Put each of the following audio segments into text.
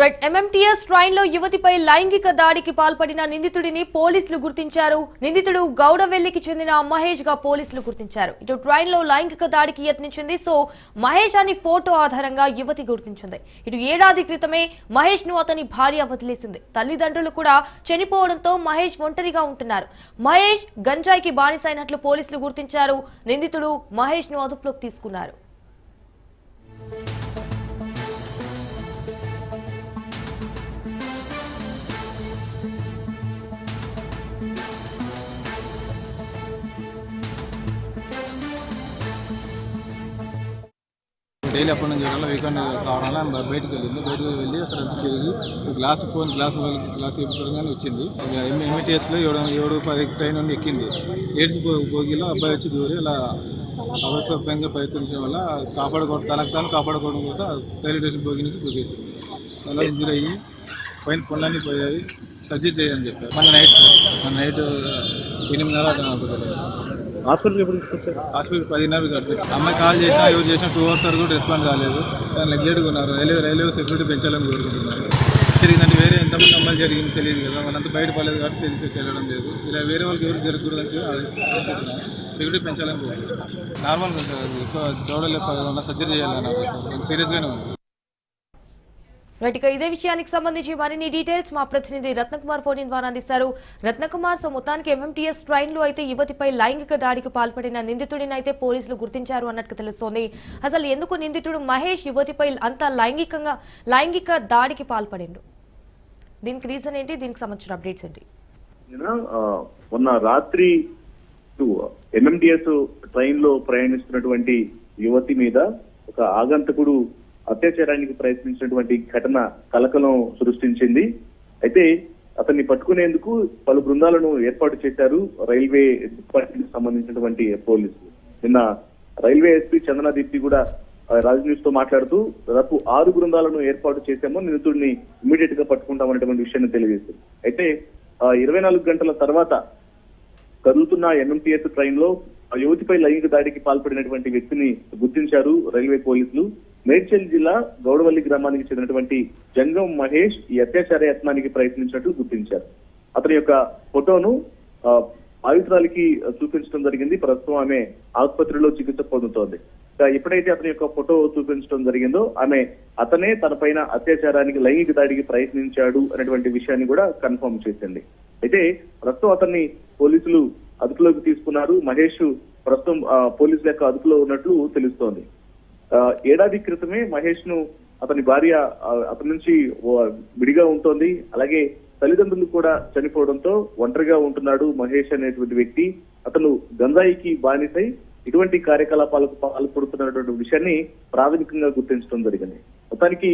Right MMTS ట్రైన్లో యువతిపై లైంగిక దాడికి పాల్పడిన నిందితుడిని పోలీసులు గుర్తించారు. నిందితుడు గౌడవెల్లికి చెందిన మహేష్గా పోలీసులు గుర్తించారు. ఇటు ట్రైన్లో లైంగిక దాడికి యత్నించింది. సో మహేష్ అని ఫోటో ఆధారంగా యువతి గుర్తించింది. ఇటు ఏడాది క్రితమే మహేష్ను అతని భార్య వదిలేసింది. తల్లిదండ్రులు కూడా చనిపోవడంతో మహేష్ ఒంటరిగా ఉంటున్నారు. మహేష్ గంజాయికి బానిసైనట్లు పోలీసులు గుర్తించారు. నిందితుడు మహేష్ను అదుపులోకి తీసుకున్నారు. డైలీ అప్పటి నుంచి వల్ల వీకెండ్ కావడం వల్ల బయటకు వెళ్ళింది. బయటకు వెళ్ళి అక్కడ అంతా తిరిగి గ్లాస్ ఫోన్ గ్లాస్ గ్లాస్ వేసుకోవడం వచ్చింది. ఎంఈటీఎస్లో ఏడు ఏడు పది ట్రైన్ నుండి ఎక్కింది. ఏడ్స్ భోగిలో అబ్బాయి వచ్చి దూరి ఇలా అవసరంగా ప్రయత్నించడం వల్ల కాపాడుకోవడం తనకు తాను కాపాడుకోవడం కోసం రైల్వే స్టేషన్ భోగి నుంచి దూకేసింది అలా ఇంజూర్ అయ్యి పైన పనులన్నీ పోయాయి. సర్జరీ చేయని చెప్పారు. మన నైట్ మన నైట్ ఎనిమిదిన్నర అట్లా హాస్పిటల్కి ఎప్పుడు తీసుకొచ్చారు హాస్పిటల్ పదిన్నర కడుతుంది అమ్మాయి కాల్ చేసినా ఎవరు చేసినా టూ అవర్స్ వరకు కూడా రెస్పాన్స్ కాలేదు నెగ్లెక్ట్గా ఉన్నారు రైల్వే రైల్వే సెక్యూరిటీ పెంచాలని కోరుకుంటున్నారు జరిగిందంటే వేరే ఎంతమంది అమ్మాయిలు జరిగింది తెలియదు కదా వాళ్ళంతా బయట పడలేదు కాబట్టి తెలిసి తెలియడం లేదు ఇలా వేరే వాళ్ళకి ఎవరు జరగకూడదని సెక్యూరిటీ పెంచాలని కోరుకుంటున్నారు నార్మల్గా ఉంటుంది అది ఎక్కువ దౌడలు సర్జరీ చేయాలని సీరియస్గానే ఉంది రైట్ ఇదే విషయానికి సంబంధించి మరిన్ని డీటెయిల్స్ మా ప్రతినిధి రత్నకుమార్ ఫోన్ ద్వారా అందిస్తారు. రత్నకుమార్ సో మొత్తానికి ఎంఎంటీఎస్ ట్రైన్లో అయితే యువతిపై లైంగిక దాడికి పాల్పడిన నిందితుడిని అయితే పోలీసులు గుర్తించారు అన్నట్టు తెలుస్తోంది. అసలు ఎందుకు నిందితుడు మహేష్ యువతిపై అంత లైంగికంగా లైంగిక దాడికి పాల్పడిండు? దీనికి రీజన్ ఏంటి? దీనికి సంబంధించిన అప్డేట్స్ ఏంటి? మొన్న రాత్రి ఎంఎండిఎస్ ట్రైన్లో ప్రయాణిస్తున్నటువంటి యువతి మీద ఒక ఆగంతకుడు అత్యాచారానికి ప్రయత్నించినటువంటి ఘటన కలకలం సృష్టించింది. అయితే అతన్ని పట్టుకునేందుకు పలు బృందాలను ఏర్పాటు చేశారు రైల్వే డిపార్ట్మెంట్ సంబంధించినటువంటి పోలీసులు. నిన్న రైల్వే ఎస్పీ చందన దీప్తి కూడా రాజ్ న్యూస్తో మాట్లాడుతూ దాదాపు ఆరు బృందాలను ఏర్పాటు చేశామో నిందితుడిని ఇమీడియట్గా పట్టుకుంటామనేటువంటి విషయాన్ని తెలియజేస్తుంది అయితే ఆ, ఇరవై నాలుగు గంటల తర్వాత కదులుతున్న ఎంఎంటీఎస్ ట్రైన్లో ఆ యువతిపై లైంగిక దాడికి పాల్పడినటువంటి వ్యక్తిని గుర్తించారు రైల్వే పోలీసులు. మేడ్చల్ జిల్లా గౌడవల్లి గ్రామానికి చెందినటువంటి జంగం మహేష్ ఈ అత్యాచార యత్నానికి ప్రయత్నించినట్టు గుర్తించారు. అతని యొక్క ఫోటోను ఆ, ఆయుధాలకి చూపించడం జరిగింది. ప్రస్తుతం ఆమె ఆసుపత్రిలో చికిత్స పొందుతోంది. ఎప్పుడైతే అతని యొక్క ఫోటో చూపించడం జరిగిందో ఆమె అతనే తన పైన అత్యాచారానికి లైంగిక దాడికి ప్రయత్నించాడు అనేటువంటి విషయాన్ని కూడా కన్ఫర్మ్ చేసింది. అయితే ప్రస్తుతం అతన్ని పోలీసులు అదుపులోకి తీసుకున్నారు. మహేష్ ప్రస్తుతం ఆ, పోలీసుల యొక్క అదుపులో ఉన్నట్లు తెలుస్తోంది. ఏడాది క్రితమే మహేష్ను అతని భార్య అతని నుంచి విడిగా ఉంటోంది. అలాగే తల్లిదండ్రులు కూడా చనిపోవడంతో ఒంటరిగా ఉంటున్నాడు మహేష్ అనేటువంటి వ్యక్తి. అతను గంజాయికి బానిసై ఇటువంటి కార్యకలాపాలకు పాల్పడుతున్నటువంటి విషయాన్ని ప్రాథమికంగా గుర్తించడం జరిగింది. మొత్తానికి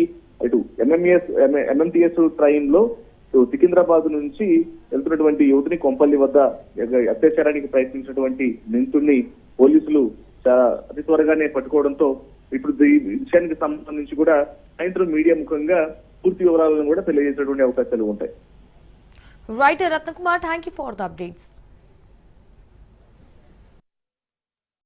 ఇటు ఎంఎంఎస్ ఎంఎంటిఎస్ ట్రైన్లో ఇటు సికింద్రాబాద్ నుంచి వెళ్తున్నటువంటి యువతిని కొంపల్లి వద్ద అత్యాచారానికి ప్రయత్నించినటువంటి నిందితుడిని పోలీసులు చాలా అతి త్వరగానే పట్టుకోవడంతో ఇప్పుడు ఈ విషయానికి సంబంధించి కూడా సాయంత్రం మీడియా ముఖంగా పూర్తి వివరాలను కూడా తెలియజేసేటువంటి అవకాశాలు ఉంటాయి. Right Ratnakumar thank you for the updates